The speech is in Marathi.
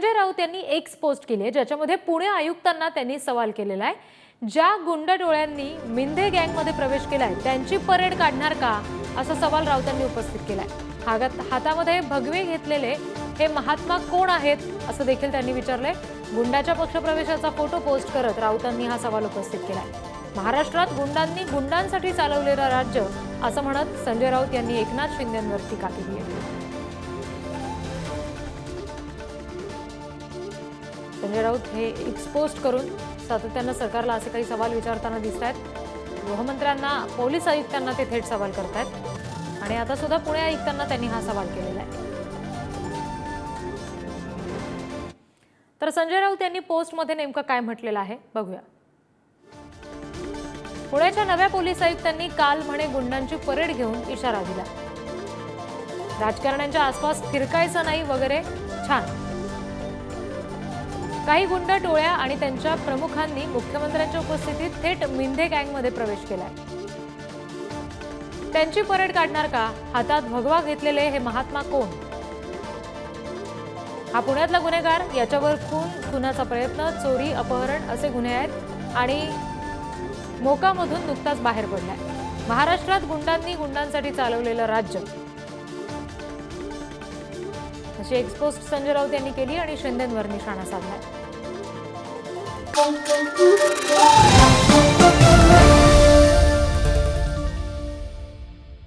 संजय राऊत यांनी एक्स पोस्ट केली आहे ज्याच्यामध्ये पुणे आयुक्तांना त्यांनी सवाल केलेला आहे. ज्या गुंड डोळ्यांनी मिंदे गँगमध्ये प्रवेश केलाय त्यांची परेड काढणार का? असा सवाल राऊतांनी उपस्थित केलाय. हागात हातामध्ये भगवे घेतलेले हे महात्मा कोण आहेत असं देखील त्यांनी विचारलंय. गुंडाच्या पक्षप्रवेशाचा फोटो पोस्ट करत राऊतांनी हा सवाल उपस्थित केलाय. महाराष्ट्रात गुंडांनी गुंडांसाठी चालवलेलं राज्य असं म्हणत संजय राऊत यांनी एकनाथ शिंदेंवर टीका केली. आहे संजय राऊत हे एक्सपोस्ट करून सातत्यानं सरकारला असे काही सवाल विचारताना दिसत आहेत. गृहमंत्र्यांना पोलीस आयुक्तांना ते थेट सवाल करत आहेत आणि आता सुद्धा पुणे आयुक्तांना त्यांनी हा सवाल केलेला आहे. तर संजय राऊत यांनी पोस्टमध्ये नेमकं काय म्हटलेलं आहे? बघूया. पुण्याच्या नव्या पोलीस आयुक्तांनी काल म्हणे गुंडांची परेड घेऊन इशारा दिला. राजकारण्यांच्या आसपास फिरकायचं नाही वगैरे छान. काही गुंड टोळ्या आणि त्यांच्या प्रमुखांनी मुख्यमंत्र्यांच्या उपस्थितीत थेट मिंधे गँगमध्ये प्रवेश केलाय. त्यांची परेड काढणार का? हातात भगवा घेतलेले हे महात्मा कोण? हा पुण्यातला गुन्हेगार याच्यावर खून खुनाचा प्रयत्न चोरी अपहरण असे गुन्हे आहेत आणि मोकामधून नुकताच बाहेर पडलाय. महाराष्ट्रात गुंडांनी गुंडांसाठी चालवलेलं राज्य. अशी एक्सपोस्ट संजय राऊत यांनी केली आणि शिंदेंवर निशाणा साधलाय